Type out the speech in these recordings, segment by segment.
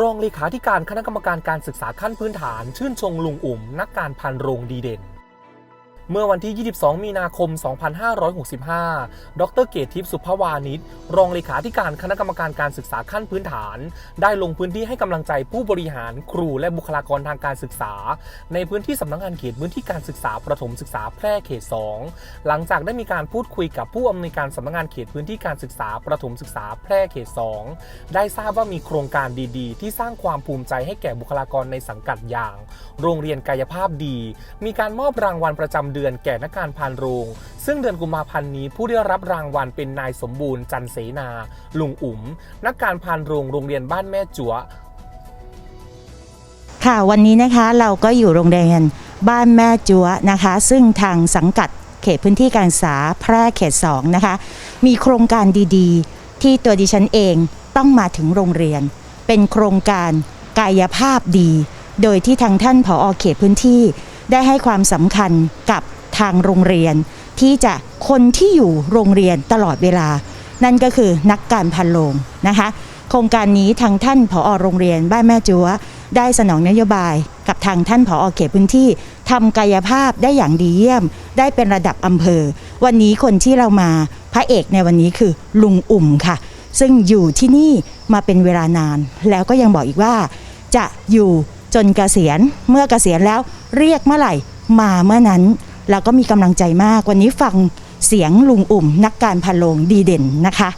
รองเลขาธิการคณะกรรมการการศึกษาขั้นพื้นฐาน ชื่นชงลุงอุ่ม นักการพันโรงดีเด่น เมื่อวันที่ 22 มีนาคม 2565 ดรเกตทิพย์สุภวานิชรองเลขาธิการคณะกรรมการการศึกษาขั้นพื้นฐาน ได้ลงพื้นที่ให้กำลังใจผู้บริหารครูและบุคลากรทางการศึกษา ในพื้นที่สำนักงานเขตพื้นที่การศึกษาประถมศึกษาแพร่เขต 2 หลังจากได้มีการพูดคุยกับผู้อำนวยการสำนักงานเขตพื้นที่การศึกษาประถมศึกษาแพร่เขต 2 ได้ทราบว่ามีโครงการดีๆ ที่สร้างความภูมิใจให้แก่บุคลากรในสังกัดอย่าง โรงเรียนกายภาพดี มีการมอบรางวัลประจำเดือนแก่นักการพานโรง ซึ่งเดือนกุมภาพันธ์นี้ผู้ได้รับรางวัลเป็นนายสมบูรณ์จันเสนา ลุงอุ๋ม นักการพานโรงโรงเรียนบ้านแม่จัวค่ะวันนี้นะคะเราก็อยู่โรงเรียนบ้านแม่จัวนะคะ ซึ่งทางสังกัดเขตพื้นที่การศึกษาแพร่เขต2นะคะ มีโครงการดีๆ ที่ตัวดิฉันเองต้องมาถึงโรงเรียน เป็นโครงการกายภาพดี โดยที่ทางท่านผอเขตพื้นที่ได้ให้ความสำคัญกับ ทางโรงเรียน ที่จะคนที่อยู่โรงเรียนตลอดเวลา นั่นก็คือนักการพันโรงนะคะ โครงการนี้ทางท่านผอโรงเรียน บ้านแม่จัวได้สนองนโยบายกับทางท่านผอเขตพื้นที่ทำกายภาพได้อย่างดีเยี่ยม ได้เป็นระดับอำเภอ วันนี้คนที่เรามาพระเอกในวันนี้คือลุงอุ่มค่ะ ซึ่งอยู่ที่นี่มาเป็นเวลานาน แล้วก็ยังบอกอีกว่า จะอยู่จนเกษียณเมื่อเกษียณแล้วเรียกเมื่อไหร่มาเมื่อนั้น เราก็มีกำลังใจมาก วันนี้ฟังเสียงลุงอุ่ม นักการพันโรงดีเด่นนะคะ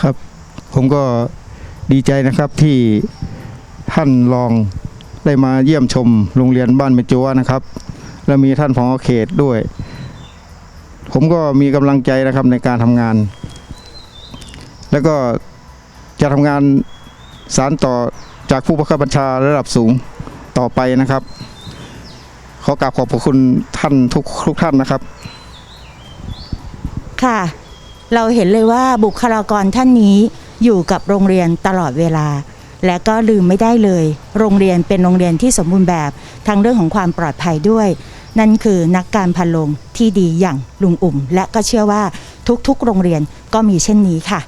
ครับ ผมก็ดีใจนะครับที่ท่านรองได้มาเยี่ยมชมโรงเรียนบ้านเมจัวนะครับ และมีท่านผอเขตด้วย ผมก็มีกำลังใจนะครับในการทำงาน แล้วก็จะทำงานสารต่อจากผู้บังคับบัญชาระดับสูงต่อไปนะครับ ขอกราบขอบพระคุณท่านทุกทุกท่านนะครับ ค่ะ เราเห็นเลยว่าบุคลากรท่านนี้อยู่กับโรงเรียนตลอดเวลา และก็ลืมไม่ได้เลย โรงเรียนเป็นโรงเรียนที่สมบูรณ์แบบทั้งเรื่องของความปลอดภัยด้วย นั่นคือนักการพันโรงที่ดีอย่างลุงอุ่ม และก็เชื่อว่าทุกๆ โรงเรียนก็มีเช่นนี้ค่ะ